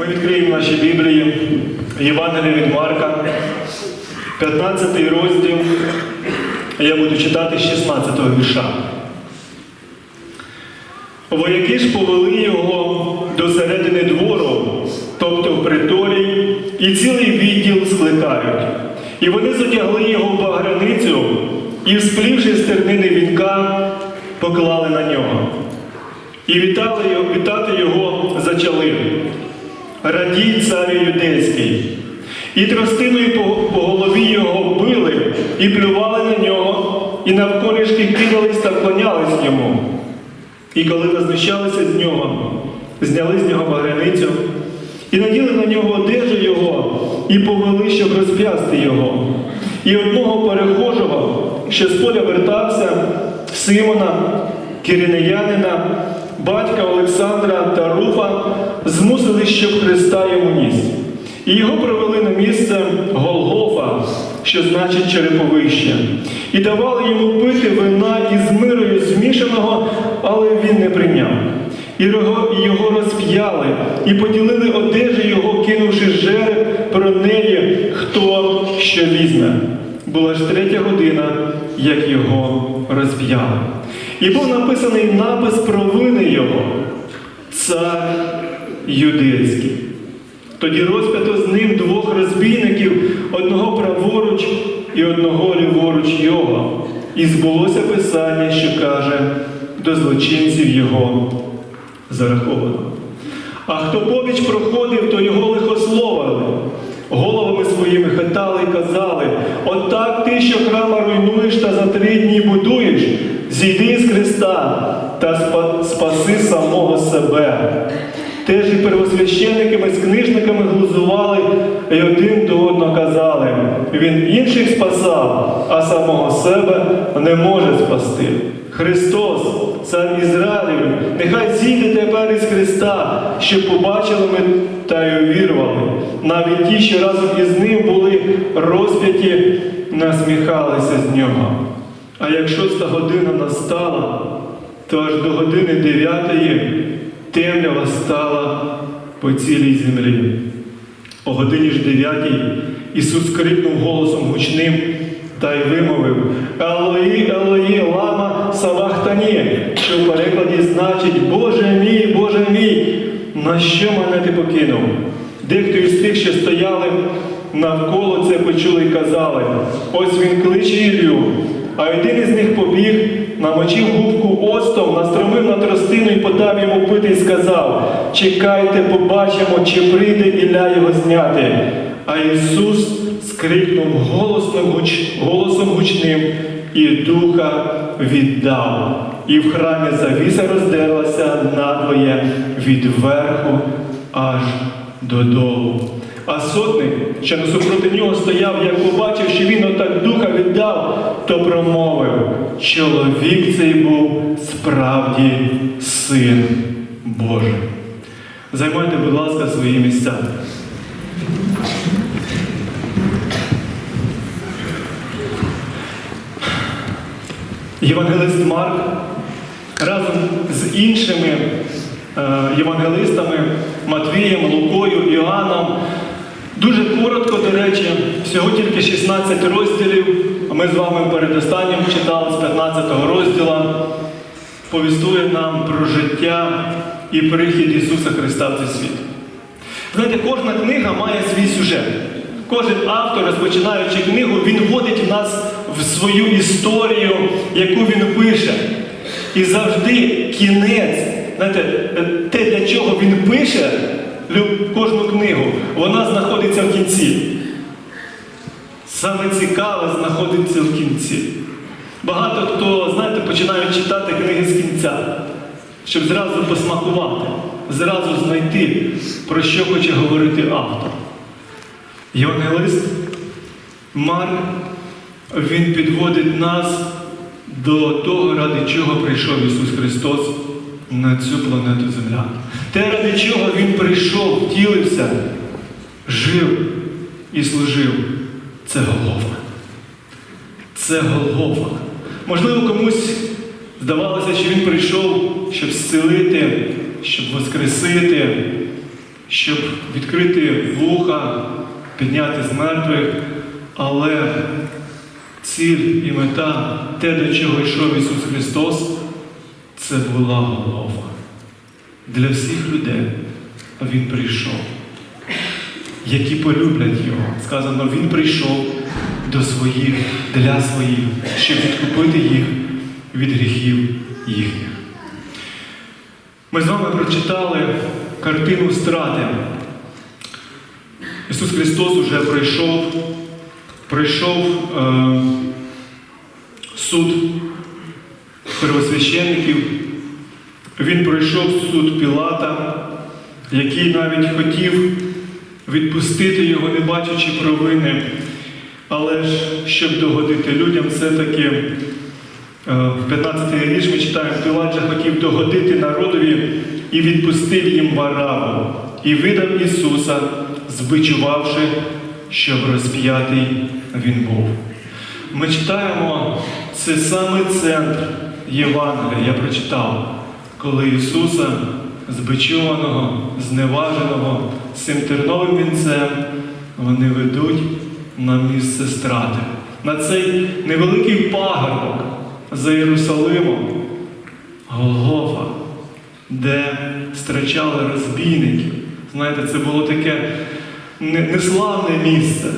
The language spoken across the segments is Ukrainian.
ми відкриємо наші Біблії, Євангелія від Марка, 15 розділ. Я буду читати з 16 вірша. Вояки ж повели його до середини двору, тобто в приторій, і цілий відділ скликають. І вони затягли його в багряницю і, всплівши з тернини вінка, поклали на нього. І вітали його, вітати його зачали. Радій царю юдейський. І тростиною по, голові його били, і плювали на нього, і навколішки кидались та вклонялись йому. І коли вознущалися з нього, зняли з нього багряницю, і наділи на нього одежу його, і повели, щоб розп'ясти його. І одного перехожого, що з поля вертався, Симона, киринеянина, батька Олександра та Руфа, змусили, щоб Христа йому ніс. І його привели на місце Голгофа, що значить череповище, і давали йому пити вина із мирою змішаного, але він не прийняв. І його, розп'яли, і поділили одежі його, кинувши жереб про неї, хто що візьме. Була ж третя година, як його розп'яли. І був написаний напис про вини його, цар юдейський. Тоді розп'ято з ним двох розбійників, одного праворуч і одного ліворуч його. І збулося писання, що каже, до злочинців його зараховано. А хто побіч проходив, то його лихословили, головами своїми хитали і казали: Отак ти, що храма руйнуєш та за три дні будуєш, зійди з Христа та спаси самого себе. Теж і первосвященниками з книжниками глузували і один до одного казали, він інших спасав, а самого себе не може спасти. Христос, цар Ізраїлю, нехай зійде тепер із Христа, щоб побачили ми та й увірували. Навіть ті, що разом із ним були розп'яті, насміхалися з нього. А як шоста година настала, то аж до години дев'ятої темрява стала по цілій землі. О годині ж дев'ятій Ісус крикнув голосом гучним та й вимовив Елої, Елої, лама савахтані, що в перекладі значить Боже мій, Боже мій, на що мене ти покинув? Дехто із тих, що стояли навколо це почули і казали, ось він кличе Іллю. А один із них побіг, намочив губку настромив на тростину і подав йому пити і сказав: Чекайте, побачимо, чи прийде Ілля його зняти. А Ісус скрикнув голосом гучним і духа віддав. І в храмі завіса роздерлася надвоє від верху аж додолу. А сотник, що насупроти нього стояв, як побачив, що він отак духа віддав, то промовив, чоловік цей був справді син Божий. Займайте, будь ласка, свої місця. Євангелист Марк разом з іншими е, євангелистами Матвієм, Лукою, Іоанном. Дуже коротко, до речі, всього тільки 16 розділів. Ми з вами перед останнім читали з 15 розділа. Повістує нам про життя і прихід Ісуса Христа в цей світ. Знаєте, кожна книга має свій сюжет. Кожен автор, розпочинаючи книгу, він вводить нас в свою історію, яку він пише. І завжди кінець, знаєте, те, для чого він пише кожну книгу, вона знаходиться в кінці. Саме цікаве знаходиться в кінці. Багато хто, знаєте, починають читати книги з кінця, щоб зразу посмакувати, зразу знайти, про що хоче говорити автор. Євангелист Марк, він підводить нас до того, ради чого прийшов Ісус Христос на цю планету Земля. Те, ради чого Він прийшов, втілився, жив і служив. Це Голгофа. Це Голгофа. Можливо, комусь здавалося, що він прийшов, щоб зцілити, щоб воскресити, щоб відкрити вуха, підняти з мертвих, але ціль і мета, те, до чого йшов Ісус Христос, це була голова. Для всіх людей Він прийшов, які полюблять Його. Сказано, Він прийшов до своїх, для своїх, щоб відкупити їх від гріхів їхніх. Ми з вами прочитали картину страти. Ісус Христос уже пройшов, пройшов е, суд первосвященників, Він пройшов суд Пілата, який навіть хотів відпустити його, не бачачи провини. Але ж, щоб догодити людям, все-таки е, в 15 вірш ми читаємо, Пілат же хотів догодити народові і відпустив їм Вараву, і видав Ісуса, збичувавши, щоб розп'ятий він був. Ми читаємо, це саме центр Євангелія, я прочитав, коли Ісуса, збичуваного, зневаженого, цим терновим вінцем, вони ведуть на місце страти, на цей невеликий пагорбок за Єрусалимом, Голгофа, де страчали розбійників. Знаєте, це було таке неславне місце.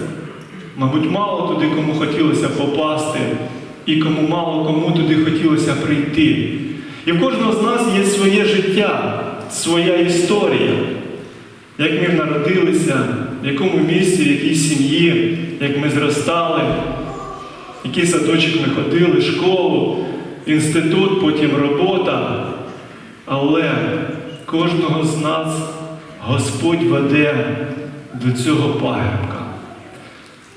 Мабуть, мало туди кому хотілося попасти, і кому мало кому туди хотілося прийти. І в кожного з нас є своє життя, своя історія. Як ми народилися, в якому місці, в якій сім'ї, як ми зростали, який садочок ми ходили, школу, інститут, потім робота. Але кожного з нас Господь веде до цього пагорбка.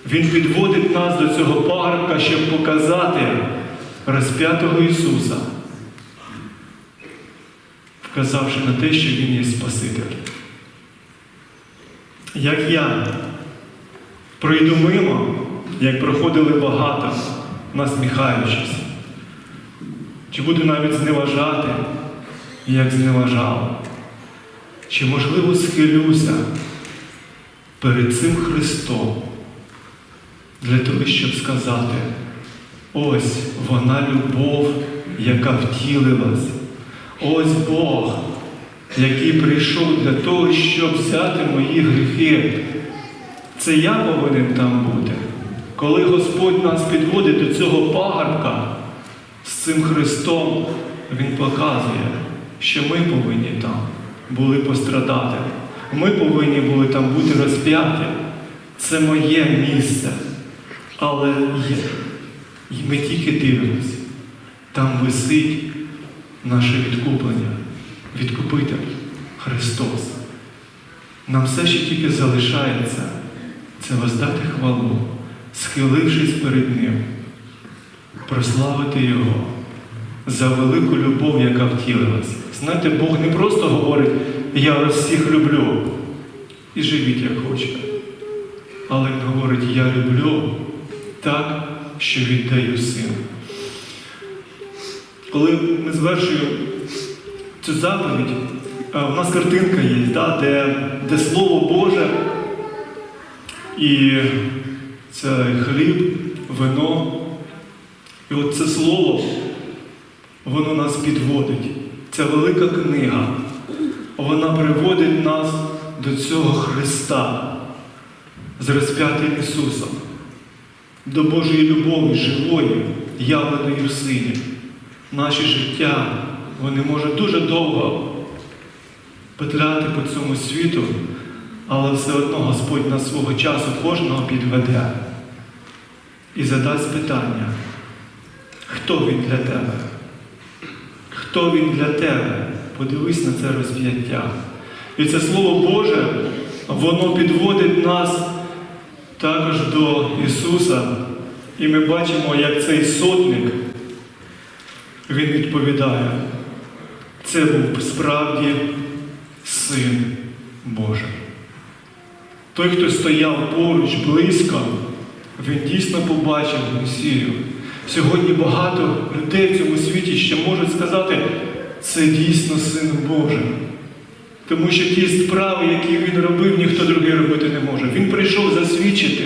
Він підводить нас до цього пагорбка, щоб показати розп'ятого Ісуса, вказавши на те, що Він є Спаситель. Як я пройду мимо, як проходили багато, насміхаючись, чи буду навіть зневажати, як зневажав, чи можливо схилюся перед цим Христом для того, щоб сказати, ось вона любов, яка втілилась, ось Бог, який прийшов для того, щоб взяти мої гріхи. Це я повинен там бути. Коли Господь нас підводить до цього пагорбка з цим Христом, Він показує, що ми повинні там були пострадати. Ми повинні були там бути розп'яті. Це моє місце. Але є. І ми тільки дивимося. Там висить наше відкуплення, відкупитель Христос. Нам все ще тільки залишається це воздати хвалу, схилившись перед Ним, прославити Його за велику любов, яка втілилась. Знаєте, Бог не просто говорить, я вас всіх люблю і живіть як хочете. Але Він говорить, я люблю так, що віддаю сину. Коли ми звершуємо цю заповідь, е, у нас картинка є, да, де, де Слово Боже і це хліб, вино. І от це слово, воно нас підводить. Ця велика книга, вона приводить нас до цього Христа з розп'ятим Ісусом, до Божої любові, живої, явленої в Сині. Наші життя, вони можуть дуже довго петляти по цьому світу, але все одно Господь на свого часу кожного підведе і задасть питання, хто він для тебе? Хто він для тебе? Подивись на це розп'яття. І це Слово Боже, воно підводить нас також до Ісуса. І ми бачимо, як цей сотник, він відповідає, це був справді Син Божий. Той, хто стояв поруч близько, він дійсно побачив Месію. Сьогодні багато людей в цьому світі ще можуть сказати, це дійсно Син Божий. Тому що ті справи, які він робив, ніхто другий робити не може. Він прийшов засвідчити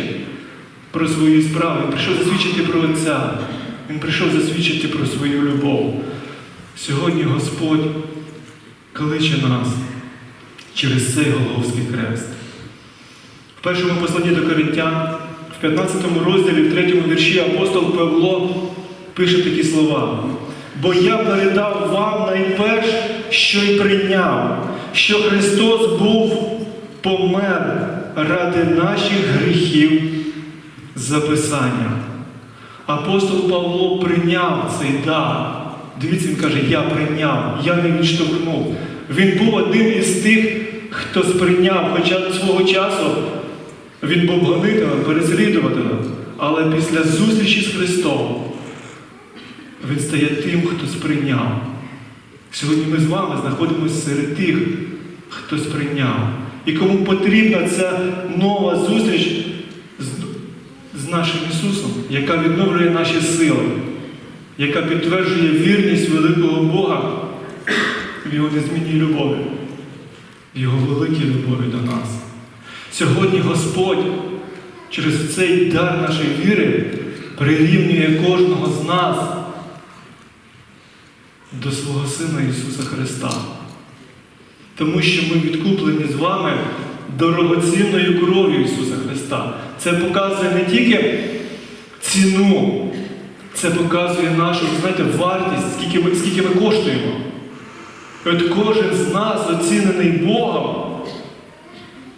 про свої справи, він прийшов засвідчити про Отця, він прийшов засвідчити про свою любов. Сьогодні Господь кличе нас через цей Голговський хрест. В першому посланні до Коринтян, в 15 розділі, в 3 вірші апостол Павло пише такі слова. Бо я передав вам найперш, що й прийняв, що Христос був помер ради наших гріхів за Писанням. Апостол Павло прийняв цей дар. Дивіться, він каже, я прийняв, я не відштовхнув. Він був одним із тих, хто сприйняв, хоча свого часу він був гонителем, переслідувателем. Але після зустрічі з Христом він стає тим, хто сприйняв. Сьогодні ми з вами знаходимося серед тих, хто сприйняв. І кому потрібна ця нова зустріч з, з нашим Ісусом, яка відновлює наші сили, яка підтверджує вірність великого Бога в Його незмінній любові, в Його великій любові до нас. Сьогодні Господь через цей дар нашої віри прирівнює кожного з нас до свого Сина Ісуса Христа. Тому що ми відкуплені з вами дорогоцінною кров'ю Ісуса Христа. Це показує не тільки ціну, це показує нашу, знаєте, вартість, скільки ми, скільки ми коштуємо. От кожен з нас оцінений Богом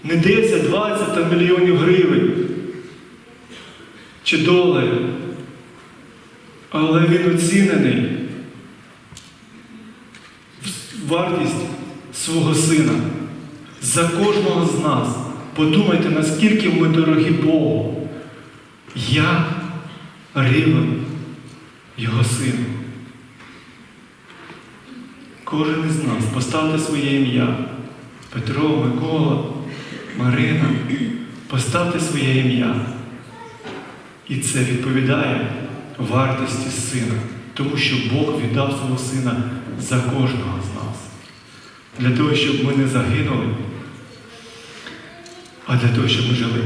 не 10, 20 та мільйонів гривень чи доларів. Але він оцінений вартість свого сина. За кожного з нас. Подумайте, наскільки ми дорогі Богу. Я рівень Його сину. Кожен із нас поставте своє ім'я. Петро, Микола, Марина, поставте своє ім'я. І це відповідає вартості сина, тому що Бог віддав свого сина за кожного. Для того, щоб ми не загинули, а для того, щоб ми жили.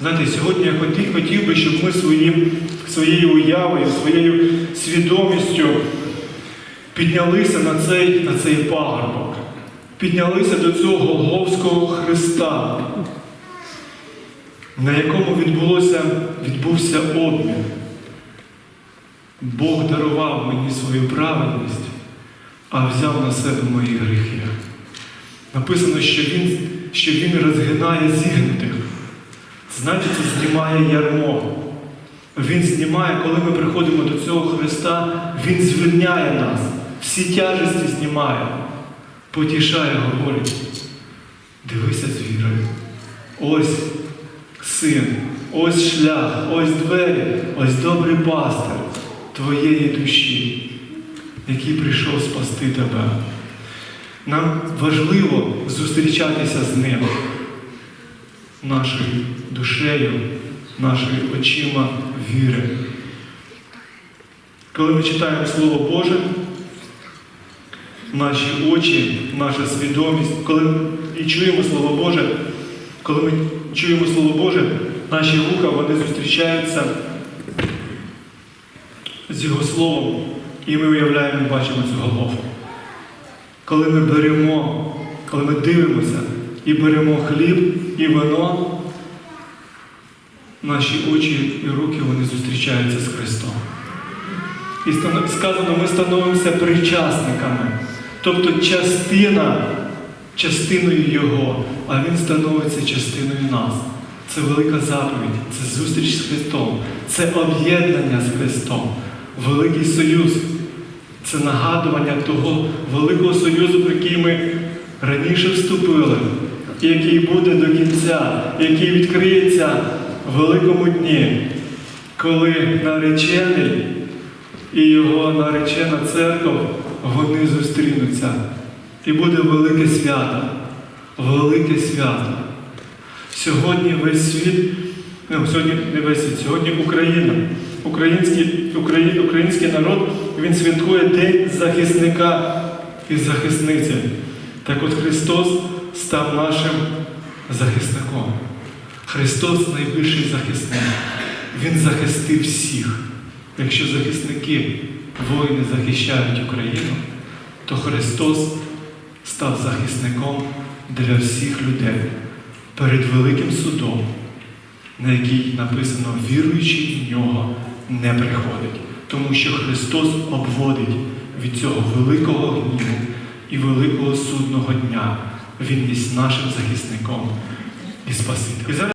Знаєте, сьогодні я хотів, хотів би, щоб ми своїм, своєю уявою, своєю свідомістю піднялися на цей, на цей пагорбок, піднялися до цього Голговського Христа, на якому відбулося, відбувся обмін. Бог дарував мені свою праведність, а взяв на себе мої гріхи. Написано, що Він, що він розгинає зігнутих. Знаєте, це знімає ярмо. Він знімає, коли ми приходимо до цього Христа, Він звільняє нас, всі тяжесті знімає, потішає, говорить. Дивися з вірою. Ось син, ось шлях, ось двері, ось добрий пастир твоєї душі, який прийшов спасти тебе. Нам важливо зустрічатися з ним, нашою душею, нашою очима віри. Коли ми читаємо Слово Боже, наші очі, наша свідомість, коли ми чуємо Слово Боже, коли ми чуємо Слово Боже, наші вуха вони зустрічаються з Його Словом, і ми уявляємо бачимо цю голову. Коли ми беремо, коли ми дивимося і беремо хліб і вино, наші очі і руки вони зустрічаються з Христом. І сказано, ми становимося причасниками, тобто частина, частиною Його, а Він становиться частиною нас. Це велика заповідь, це зустріч з Христом, це об'єднання з Христом, великий союз. Це нагадування того великого союзу, в який ми раніше вступили, який буде до кінця, який відкриється в великому дні, коли наречений і його наречена церква, вони зустрінуться. І буде велике свято, велике свято. Сьогодні весь світ, ну, сьогодні не весь світ, сьогодні Україна, український, Украї- український народ, він святкує День захисника і захисниці. Так от Христос став нашим захисником. Христос найбільший захисник. Він захистив всіх. Якщо захисники, воїни захищають Україну, то Христос став захисником для всіх людей перед великим судом, на який написано віруючий в нього не приходить, тому що Христос обводить від цього великого гніву і великого судного дня. Він є нашим захисником і Спасителем.